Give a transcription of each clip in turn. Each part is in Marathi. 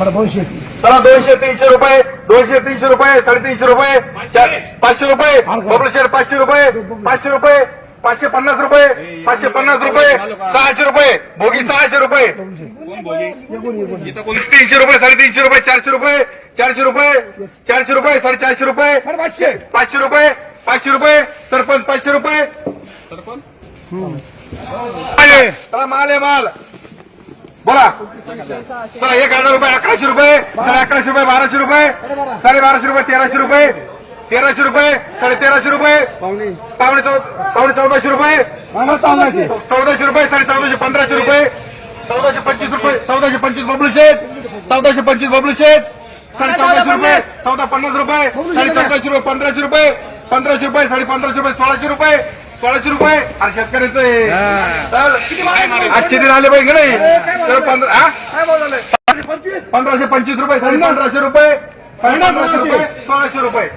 मला दोनशे चला दोनशे तीनशे रुपये दोनशे तीनशे रुपये साडेतीनशे रुपये पाचशे. रुपये बबलशेर पाचशे रुपये पाचशे रुपये पाचशे पन्नास रुपये पाचशे पन्नास रुपये सहाशे रुपये भोगी सहाशे रुपये. तीनशे रुपये साडेतीनशे रुपये चारशे रुपये चारशे रुपये चारशे रुपये साडेचारशे रुपये पाचशे. पाचशे रुपये पाचशे रुपये सरपंच पाचशे रुपये. चला माल आहे माल. बोला. चला एक हजार रुपये अकराशे रुपये साडे अकराशे रुपये बाराशे रुपये साडे बाराशे रुपये तेराशे रुपये तेराशे रुपये साडे तेराशे रुपये पावणे. चौ पावणे चौदाशे रुपये चौदाशे. चौदाशे रुपये साडे चौदाशे पंधराशे रुपये चौदाशे पंचवीस रुपये चौदाशे पंचवीस बबलू शेठ चौदाशे पंचवीस बबलू शेठ साडे चौदाशे रुपये चौदा पन्नास रुपये साडे चौदाशे रुपये पंधराशे रुपये पंधराशे रुपये साडे पंधराशे रुपये सोळाशे रुपये सोळाशे रुपये अरे शेतकऱ्याचं आहे. चल. आजचे दिन आले पाहिजे नाही पंधरा हा? पंधराशे पंचवीस रुपये साडे पंधराशे रुपये साडे पंधराशे रुपये सोळाशे रुपये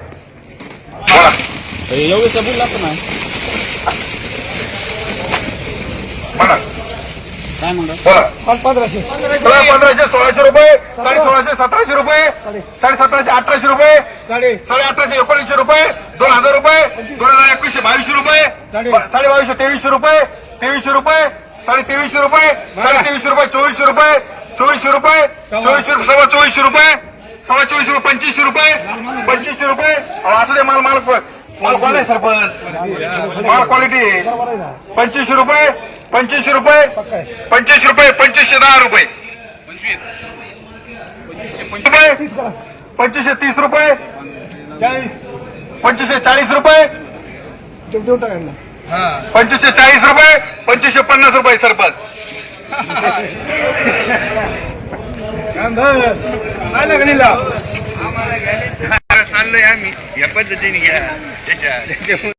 बोला. बोला. बोला. पंधराशे सोळा पंधराशे सोळाशे रुपये साडे सोळाशे सतराशे रुपये साडे सतराशे अठराशे रुपये साडे साडे अठराशे एकोणीसशे रुपये दोन हजार रुपये दोन हजार एकवीसशे बावीसशे रुपये साडे- बावीसशे तेवीसशे रुपये तेवीसशे रुपये साडे तेवीसशे रुपये साडे तेवीसशे रुपये चोवीसशे रुपये चोवीसशे रुपये चोवीसशे रुपये सव्वा चोवीसशे रुपये सव्वा चोवीसशे रुपये पंचवीसशे रुपये पंचवीसशे रुपये. असं दे माल माल माल कोण आहे सरपंच. माल क्वालिटी पंचवीसशे रुपये पंचवीसशे रुपये पंचवीसशे रुपये पंचवीसशे दहा रुपये. रुपये. तीस करा. पंचवीसशे तीस रुपये. पंचवीसशे चाळीस रुपये. पंचवीसशे चाळीस रुपये. पंचवीसशे पन्नास रुपये सरपंच. चाललोय आम्ही. या पद्धतीने घ्या. त्याच्या